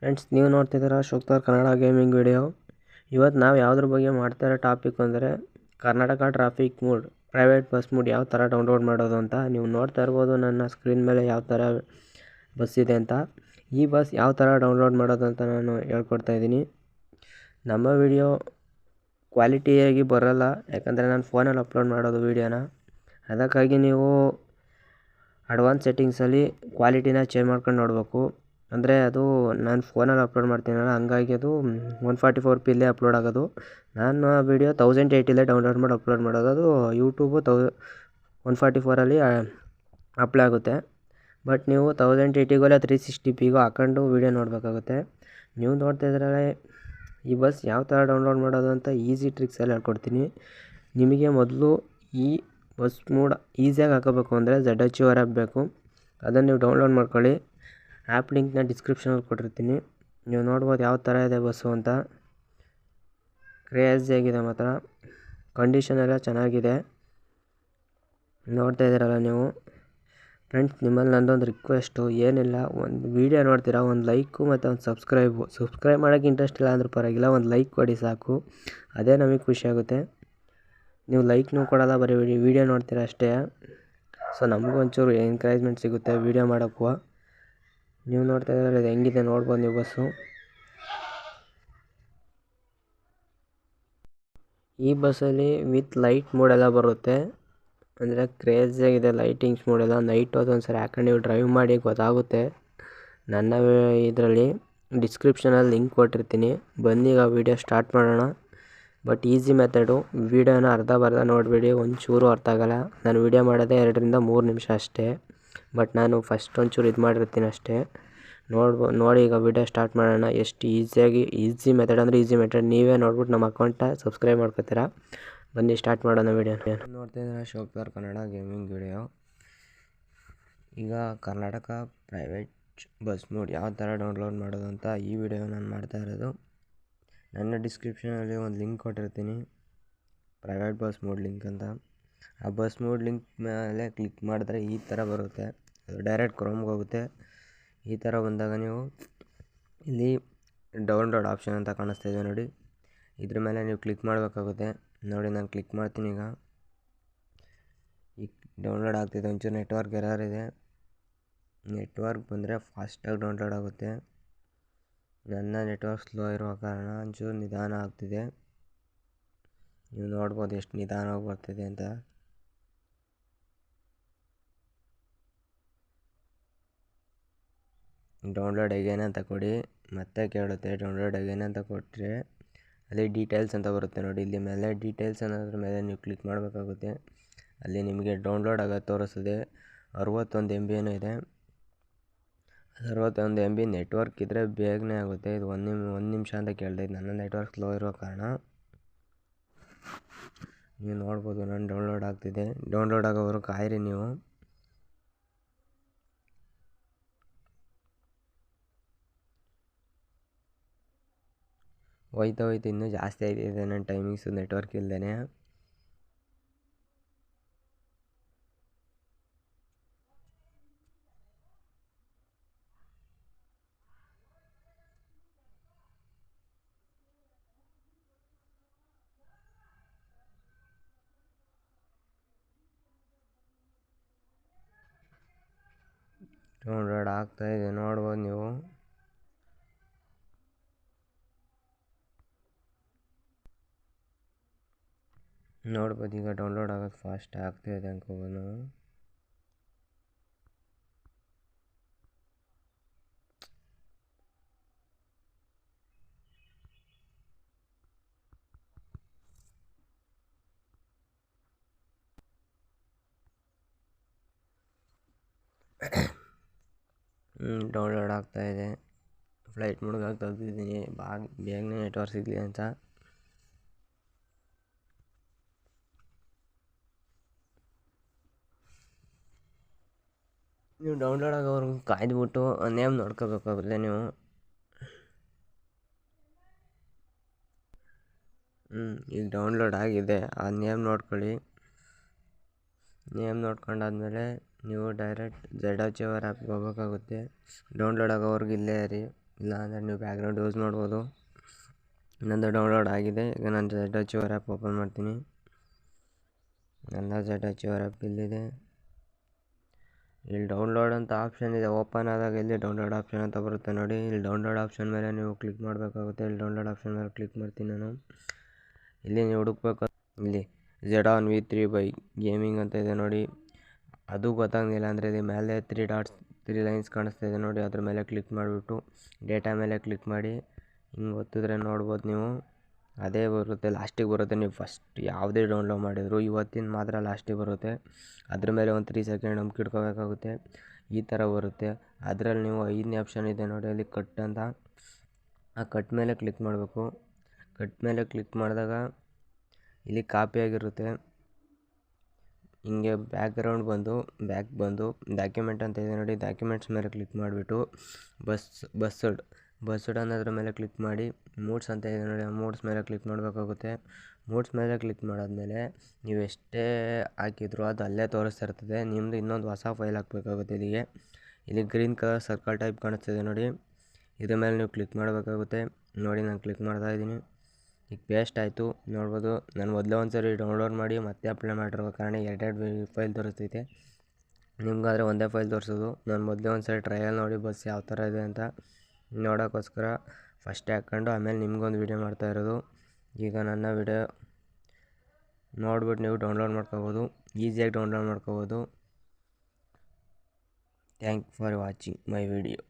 Friends ನೀವು ನೋಡ್ತಿದ್ದೀರಾ ಶುಕ್ತಾರ್ Kannada gaming video ಇವತ್ತು ನಾವು ಯಾವುದ್ರ ಬಗ್ಗೆ ಮಾಡ್ತಾ ಇರೋ ಟಾಪಿಕ್ ಅಂದರೆ Karnataka traffic mod private bus mod ಯಾವ ಥರ ಡೌನ್ಲೋಡ್ ಮಾಡೋದು ಅಂತ. ನೀವು ನೋಡ್ತಾ ಇರ್ಬೋದು ನನ್ನ ಸ್ಕ್ರೀನ್ ಮೇಲೆ ಯಾವ ಥರ ಬಸ್ ಇದೆ ಅಂತ. ಈ ಬಸ್ ಯಾವ ಥರ ಡೌನ್ಲೋಡ್ ಮಾಡೋದು ಅಂತ ನಾನು ಹೇಳ್ಕೊಡ್ತಾ ಇದ್ದೀನಿ. ನಮ್ಮ ವಿಡಿಯೋ ಕ್ವಾಲಿಟಿಯಾಗಿ ಬರೋಲ್ಲ, ಯಾಕಂದರೆ ನಾನು ಫೋನಲ್ಲಿ ಅಪ್ಲೋಡ್ ಮಾಡೋದು ವೀಡಿಯೋನ ಅದಕ್ಕಾಗಿ ನೀವು ಅಡ್ವಾನ್ಸ್ ಸೆಟ್ಟಿಂಗ್ಸಲ್ಲಿ ಕ್ವಾಲಿಟಿನ ಚೇಂಜ್ ಮಾಡ್ಕೊಂಡು ನೋಡಬೇಕು. ಅಂದರೆ ಅದು ನಾನು ಫೋನಲ್ಲಿ ಅಪ್ಲೋಡ್ ಮಾಡ್ತೀನಲ್ಲ, ಹಂಗಾಗಿ ಅದು ಒನ್ ಫಾರ್ಟಿ ಫೋರ್ ಪಿಲೇ ಅಪ್ಲೋಡ್ ಆಗೋದು. ನಾನು ಆ ವಿಡಿಯೋ ತೌಸಂಡ್ ಏಯ್ಟಿಲೇ ಡೌನ್ಲೋಡ್ ಮಾಡಿ ಅಪ್ಲೋಡ್ ಮಾಡೋದು. ಅದು ಯೂಟ್ಯೂಬು ತೌ, ಒನ್ ಫಾರ್ಟಿ ಫೋರಲ್ಲಿ ಅಪ್ಲೈ ಆಗುತ್ತೆ. ಬಟ್ ನೀವು ತೌಸಂಡ್ ಏಯ್ಟಿಗೋ ತ್ರೀ ಸಿಕ್ಸ್ಟಿ ಪಿಗೋ ಹಾಕೊಂಡು ವೀಡಿಯೋ ನೋಡಬೇಕಾಗುತ್ತೆ. ನೀವು ನೋಡ್ತಾ ಇದ್ರೆ ಈ ಬಸ್ ಯಾವ ಥರ ಡೌನ್ಲೋಡ್ ಮಾಡೋದು ಅಂತ ಈಸಿ ಟ್ರಿಕ್ಸಲ್ಲಿ ಹೇಳ್ಕೊಡ್ತೀನಿ. ನಿಮಗೆ ಮೊದಲು ಈ ಬಸ್ ಮೂಡ್ ಈಸಿಯಾಗಿ ಹಾಕೋಬೇಕು ಅಂದರೆ ಜಡ್ ಎಚ್ ಆರ್ ಅದನ್ನು ನೀವು ಡೌನ್ಲೋಡ್ ಮಾಡ್ಕೊಳ್ಳಿ. ಆ್ಯಪ್ ಲಿಂಕ್ನ ಡಿಸ್ಕ್ರಿಪ್ಷನಲ್ಲಿ ಕೊಟ್ಟಿರ್ತೀನಿ. ನೀವು ನೋಡ್ಬೋದು ಯಾವ ಥರ ಇದೆ ಬಸ್ಸು ಅಂತ. ಕ್ರೇಜಿಯಾಗಿದೆ ಮಾತ್ರ. ಕಂಡೀಷನ್ ಎಲ್ಲ ಚೆನ್ನಾಗಿದೆ. ನೋಡ್ತಾ ಇದ್ದೀರಲ್ಲ ನೀವು. ಫ್ರೆಂಡ್ಸ್ ನಿಮ್ಮಲ್ಲಿ ನಂದೊಂದು ರಿಕ್ವೆಸ್ಟು ಏನಿಲ್ಲ, ಒಂದು ವೀಡಿಯೋ ನೋಡ್ತೀರಾ, ಒಂದು ಲೈಕು ಮತ್ತು ಒಂದು ಸಬ್ಸ್ಕ್ರೈಬು ಸಬ್ಸ್ಕ್ರೈಬ್ ಮಾಡೋಕ್ಕೆ ಇಂಟ್ರೆಸ್ಟ್ ಇಲ್ಲ ಅಂದ್ರೂ ಪರವಾಗಿಲ್ಲ, ಒಂದು ಲೈಕ್ ಕೊಡಿ ಸಾಕು. ಅದೇ ನಮಗೆ ಖುಷಿಯಾಗುತ್ತೆ ನೀವು ಲೈಕ್ನೂ ಕೊಡೋಲ್ಲ, ಬರೀ ವೀಡಿಯೋ ನೋಡ್ತೀರಾ ಅಷ್ಟೇ. ಸೊ ನಮಗೂ ಒಂಚೂರು ಎನ್ಕರೇಜ್ಮೆಂಟ್ ಸಿಗುತ್ತೆ ವೀಡಿಯೋ ಮಾಡೋಕ್ಕೂ. ನೀವು ನೋಡ್ತಾ ಇದ್ದಾರೆ ಅದು ಹೆಂಗಿದೆ ನೋಡ್ಬೋದು ನೀವು ಬಸ್ಸು. ಈ ಬಸ್ಸಲ್ಲಿ ವಿತ್ ಲೈಟ್ ಮೂಡೆಲ್ಲ ಬರುತ್ತೆ. ಅಂದರೆ ಕ್ರೇಜಿಯಾಗಿದೆ ಲೈಟಿಂಗ್ಸ್ ಮೂಡೆಲ್ಲ ನೈಟ್ ಹೊತ್ತು ಒಂದು ಸರಿ ಹಾಕೊಂಡು ನೀವು ಡ್ರೈವ್ ಮಾಡಿ ಗೊತ್ತಾಗುತ್ತೆ. ನನ್ನ ಇದರಲ್ಲಿ ಡಿಸ್ಕ್ರಿಪ್ಷನಲ್ಲಿ ಲಿಂಕ್ ಕೊಟ್ಟಿರ್ತೀನಿ. ಬನ್ನಿ ಈಗ ವೀಡಿಯೋ ಸ್ಟಾರ್ಟ್ ಮಾಡೋಣ. ಬಟ್ ಈಸಿ ಮೆಥಡು ವೀಡಿಯೋನ ಅರ್ಧ ಬರ್ಧ ನೋಡಿಬಿಡಿ. ಒಂಚೂರು ಅರ್ಥ ಆಗೋಲ್ಲ. ನಾನು ವೀಡಿಯೋ ಮಾಡೋದೇ ಎರಡರಿಂದ ಮೂರು ನಿಮಿಷ ಅಷ್ಟೇ. ಬಟ್ ನಾನು ಫಸ್ಟ್ ಒಂಚೂರು ಇದು ಮಾಡಿರ್ತೀನಿ ಅಷ್ಟೇ. ನೋಡ್ಬೋ, ನೋಡಿ ಈಗ ವೀಡಿಯೋ ಸ್ಟಾರ್ಟ್ ಮಾಡೋಣ. ಎಷ್ಟು ಈಸಿಯಾಗಿ, ಈಸಿ ಮೆಥಡ್ ಅಂದರೆ ಈಸಿ ಮೆಥಡ್ ನೀವೇ ನೋಡ್ಬಿಟ್ಟು ನಮ್ಮ ಅಕೌಂಟ ಸಬ್ಸ್ಕ್ರೈಬ್ ಮಾಡ್ಕೋತೀರಾ? ಬನ್ನಿ ಸ್ಟಾರ್ಟ್ ಮಾಡೋಣ ವೀಡಿಯೋ ನೋಡ್ತಿದ್ರೆ ಶೋಕ್ತಾರ್ ಕನ್ನಡ ಗೇಮಿಂಗ್ ವಿಡಿಯೋ ಈಗ ಕರ್ನಾಟಕ ಪ್ರೈವೇಟ್ ಬಸ್ ಮೋಡ್ ಯಾವ ಥರ ಡೌನ್ಲೋಡ್ ಮಾಡೋದು ಅಂತ ಈ ವಿಡಿಯೋ ನಾನು ಮಾಡ್ತಾ ಇರೋದು. ನನ್ನ ಡಿಸ್ಕ್ರಿಪ್ಷನಲ್ಲಿ ಒಂದು ಲಿಂಕ್ ಕೊಟ್ಟಿರ್ತೀನಿ. ಪ್ರೈವೇಟ್ ಬಸ್ ಮೋಡ್ ಲಿಂಕ್ ಅಂತ. ಆ ಬಸ್ ಮೂಡ್ ಲಿಂಕ್ ಮೇಲೆ ಕ್ಲಿಕ್ ಮಾಡಿದ್ರೆ ಈ ಥರ ಬರುತ್ತೆ. ಡೈರೆಕ್ಟ್ ಕ್ರೋಮ್ಗೆ ಹೋಗುತ್ತೆ. ಈ ಥರ ಬಂದಾಗ ನೀವು ಇಲ್ಲಿ ಡೌನ್ಲೋಡ್ ಆಪ್ಷನ್ ಅಂತ ಕಾಣಿಸ್ತಾ ಇದೆ ನೋಡಿ. ಇದ್ರ ಮೇಲೆ ನೀವು ಕ್ಲಿಕ್ ಮಾಡಬೇಕಾಗುತ್ತೆ. ನೋಡಿ, ನಾನು ಕ್ಲಿಕ್ ಮಾಡ್ತೀನಿ ಈಗ. ಈಗ ಡೌನ್ಲೋಡ್ ಆಗ್ತಿದೆ. ಒಂಚೂರು ನೆಟ್ವರ್ಕ್ ಎರರ್ ಇದೆ. ನೆಟ್ವರ್ಕ್ ಬಂದರೆ ಫಾಸ್ಟಾಗಿ ಡೌನ್ಲೋಡ್ ಆಗುತ್ತೆ. ನನ್ನ ನೆಟ್ವರ್ಕ್ ಸ್ಲೋ ಇರೋ ಕಾರಣ ಒಂಚೂರು ನಿಧಾನ ಆಗ್ತಿದೆ. ನೀವು ನೋಡ್ಬೋದು ಎಷ್ಟು ನಿಧಾನವಾಗಿ ಬರ್ತಿದೆ ಅಂತ. ಡೌನ್ಲೋಡ್ ಅಗೇನ್ ಅಂತ ಕೊಡಿ, ಮತ್ತೆ ಕೇಳುತ್ತೆ ಡೌನ್ಲೋಡ್ ಅಗೇನ್ ಅಂತ ಕೊಟ್ಟರೆ ಅಲ್ಲಿ ಡೀಟೇಲ್ಸ್ ಅಂತ ಬರುತ್ತೆ ನೋಡಿ. ಇಲ್ಲಿ ಮೇಲೆ ಡೀಟೇಲ್ಸ್ ಅನ್ನೋದ್ರ ಮೇಲೆ ನೀವು ಕ್ಲಿಕ್ ಮಾಡಬೇಕಾಗುತ್ತೆ. ಅಲ್ಲಿ ನಿಮಗೆ ಡೌನ್ಲೋಡ್ ಆಗೋದು ತೋರಿಸ್ತದೆ ಅರವತ್ತೊಂದು ಎಂ ಬಿ ಏನೋ ಇದೆ. ಅರವತ್ತೊಂದು ಎಂ ಬಿ ನೆಟ್ವರ್ಕ್ ಇದ್ದರೆ ಬೇಗನೆ ಆಗುತ್ತೆ. ಇದು ಒಂದು ನಿಮ್, ಒಂದು ನಿಮಿಷ ಅಂತ ಕೇಳಿದೆ ನನ್ನ ನೆಟ್ವರ್ಕ್ ಸ್ಲೋ ಇರೋ ಕಾರಣ. ನೀವು ನೋಡ್ಬೋದು, ನಾನು ಡೌನ್ಲೋಡ್ ಆಗ್ತಿದೆ. ಡೌನ್ಲೋಡ್ ಆಗೋವರು ಕಾಯಿರಿ ನೀವು. ಹೋಯ್ತಾ ಹೋಯ್ತು ಇನ್ನೂ ಜಾಸ್ತಿ ಆಯ್ತಿದೆ ನನ್ನ ಟೈಮಿಂಗ್ಸು ನೆಟ್ವರ್ಕ್ ಇಲ್ಲದೇ ಡೌನ್ಲೋಡ್ ಆಗ್ತಾಯಿದೆ ನೋಡ್ಬೋದು ನೀವು. ನೋಡ್ಬೋದು ಈಗ ಡೌನ್ಲೋಡ್ ಆಗೋದು ಫಾಸ್ಟ್ ಆಗ್ತಾಯಿದೆ ಅನ್ಕೋಬೋದು ನಾವು ಡೌನ್ಲೋಡ್ ಆಗ್ತಾಯಿದೆ ಫ್ಲೈಟ್ ಮೋಡ್ಗೆ ತೆಗ್ದಿದ್ದೀನಿ ಬಾಗ್, ಬೇಗನೆ ನೆಟ್ವರ್ಕ್ ಸಿಗಲಿ ಅಂತ. ನೀವು ಡೌನ್ಲೋಡ್ ಆಗೋವರೆಗೂ ಕಾಯ್ದುಬಿಟ್ಟು ನೇಮ್ ನೋಡ್ಕೋಬೇಕಾಗುತ್ತೆ ನೀವು. ಹ್ಞೂ ಈಗ ಡೌನ್ಲೋಡ್ ಆಗಿದೆ. ಆ ನೇಮ್ ನೋಡ್ಕೊಳ್ಳಿ. ನೇಮ್ ನೋಡ್ಕೊಂಡಾದ್ಮೇಲೆ ನೀವು ಡೈರೆಕ್ಟ್ ಝೆಡ್ ಎಚ್ ಅವರ್ ಆ್ಯಪ್ಗೆ ಹೋಗ್ಬೇಕಾಗುತ್ತೆ. ಡೌನ್ಲೋಡ್ ಆಗೋವರೆಗೂ ಇಲ್ಲೇ ಇರಿ. ಇಲ್ಲ ಅಂದರೆ ನೀವು ಬ್ಯಾಕ್ಗ್ರೌಂಡ್ ಯೂಸ್ ಮಾಡ್ಬೋದು. ನಂದು ಡೌನ್ಲೋಡ್ ಆಗಿದೆ. ಈಗ ನಾನು ZArchiver app open ಮಾಡ್ತೀನಿ. ನನ್ನ ಝೆಡ್ ಎಚ್ ಓರ್ ಆ್ಯಪ್ ಇಲ್ಲಿದೆ. ಇಲ್ಲಿ ಡೌನ್ಲೋಡ್ ಅಂತ ಆಪ್ಷನ್ ಇದೆ. ಓಪನ್ ಆದಾಗ ಇಲ್ಲಿ ಡೌನ್ಲೋಡ್ ಆಪ್ಷನ್ ಅಂತ ಬರುತ್ತೆ ನೋಡಿ. ಇಲ್ಲಿ ಡೌನ್ಲೋಡ್ ಆಪ್ಷನ್ ಮೇಲೆ ನೀವು ಕ್ಲಿಕ್ ಮಾಡಬೇಕಾಗುತ್ತೆ. ಇಲ್ಲಿ ಡೌನ್ಲೋಡ್ ಆಪ್ಷನ್ ಮೇಲೆ ಕ್ಲಿಕ್ ಮಾಡ್ತೀನಿ ನಾನು. ಇಲ್ಲಿ ನೀವು ಹುಡುಕ್ಬೇಕು. ಇಲ್ಲಿ Z on V three by gaming ಅಂತ ಇದೆ ನೋಡಿ. ಅದು ಗೊತ್ತಾಗಲಿಲ್ಲ ಅಂದರೆ ಇಲ್ಲಿ ಮೇಲೆ ತ್ರೀ ಡಾಟ್ಸ್ ತ್ರೀ ಲೈನ್ಸ್ ಕಾಣಿಸ್ತಾ ಇದೆ ನೋಡಿ. ಅದ್ರ ಮೇಲೆ ಕ್ಲಿಕ್ ಮಾಡಿಬಿಟ್ಟು ಡೇಟಾ ಮೇಲೆ ಕ್ಲಿಕ್ ಮಾಡಿ, ಹಿಂಗೆ ಒತ್ತಿದ್ರೆ ನೋಡ್ಬೋದು ನೀವು. ಅದೇ ಬರುತ್ತೆ ಲಾಸ್ಟಿಗೆ ಬರುತ್ತೆ. ನೀವು ಫಸ್ಟ್ ಯಾವುದೇ ಡೌನ್ಲೋಡ್ ಮಾಡಿದ್ರು ಇವತ್ತಿನ ಮಾತ್ರ ಲಾಸ್ಟಿಗೆ ಬರುತ್ತೆ. ಅದ್ರ ಮೇಲೆ ಒಂದು ತ್ರೀ ಸೆಕೆಂಡ್ ನಂಬಿಕೆ ಇಟ್ಕೋಬೇಕಾಗುತ್ತೆ. ಈ ಥರ ಬರುತ್ತೆ. ಅದರಲ್ಲಿ ನೀವು ಐದನೇ ಆಪ್ಷನ್ ಇದೆ ನೋಡಿ, ಅಲ್ಲಿ ಕಟ್ ಅಂತ. ಆ ಕಟ್ ಮೇಲೆ ಕ್ಲಿಕ್ ಮಾಡಬೇಕು. ಕಟ್ ಮೇಲೆ ಕ್ಲಿಕ್ ಮಾಡಿದಾಗ, ಇಲ್ಲಿ ಕಾಪಿ ಆಗಿರುತ್ತೆ. ಹಿಂಗೆ ಬ್ಯಾಕ್ಗ್ರೌಂಡ್ ಬಂದು ಬ್ಯಾಕ್ ಬಂದು ಡಾಕ್ಯುಮೆಂಟ್ ಅಂತ ಇದೆ ನೋಡಿ ಡಾಕ್ಯುಮೆಂಟ್ಸ್ ಮೇಲೆ ಕ್ಲಿಕ್ ಮಾಡಿಬಿಟ್ಟು ಬಸ್ ಬಸ್ಸಡ್ ಬಸ್ಸಡ್ ಅನ್ನೋದ್ರ ಮೇಲೆ ಕ್ಲಿಕ್ ಮಾಡಿ ಮೂಡ್ಸ್ ಅಂತ ಇದೆ ನೋಡಿ, ಆ ಮೂಡ್ಸ್ ಮೇಲೆ ಕ್ಲಿಕ್ ಮಾಡಬೇಕಾಗುತ್ತೆ. ಮೂಡ್ಸ್ ಮೇಲೆ ಕ್ಲಿಕ್ ಮಾಡಾದಮೇಲೆ ನೀವು ಎಷ್ಟೇ ಹಾಕಿದ್ರು ಅದು ಅಲ್ಲೇ ತೋರಿಸ್ತಾ ಇರ್ತದೆ. ನಿಮ್ಮದು ಇನ್ನೊಂದು ಹೊಸ ಫೈಲ್ ಹಾಕಬೇಕಾಗುತ್ತೆ ಇಲ್ಲಿಗೆ. ಇಲ್ಲಿ ಗ್ರೀನ್ ಕಲರ್ ಸರ್ಕಲ್ ಟೈಪ್ ಕಾಣಿಸ್ತಿದೆ ನೋಡಿ. ಇದ್ರ ಮೇಲೆ ನೀವು ಕ್ಲಿಕ್ ಮಾಡಬೇಕಾಗುತ್ತೆ. ನೋಡಿ, ನಾನು ಕ್ಲಿಕ್ ಮಾಡ್ತಾ ಇದ್ದೀನಿ. ಈಗ ಪೇಸ್ಟ್ ಆಯಿತು. ನೋಡ್ಬೋದು, ನಾನು ಮೊದಲೇ ಒಂದು ಸರಿ ಡೌನ್ಲೋಡ್ ಮಾಡಿ ಮತ್ತೆ ಅಪ್ಲೈ ಮಾಡಿರೋ ಕಾರಣ ಎರಡೆರಡು ಫೈಲ್ ತೋರಿಸ್ತೈತೆ. ನಿಮ್ಗಾದರೆ ಒಂದೇ ಫೈಲ್ ತೋರಿಸೋದು. ನಾನು ಮೊದಲೇ ಒಂದು ಸರಿ ಟ್ರಯಲ್ ನೋಡಿ, ಬಸ್ ಯಾವ ಥರ ಇದೆ ಅಂತ ನೋಡೋಕ್ಕೋಸ್ಕರ ಫಸ್ಟೇ ಹಾಕ್ಕೊಂಡು ಆಮೇಲೆ ನಿಮ್ಗೊಂದು ವೀಡಿಯೋ ಮಾಡ್ತಾ ಇರೋದು. ಈಗ ನನ್ನ ವಿಡಿಯೋ ನೋಡ್ಬಿಟ್ಟು ನೀವು ಡೌನ್ಲೋಡ್ ಮಾಡ್ಕೋಬೋದು. ಈಸಿಯಾಗಿ ಡೌನ್ಲೋಡ್ ಮಾಡ್ಕೋಬೋದು. Thank for watching my video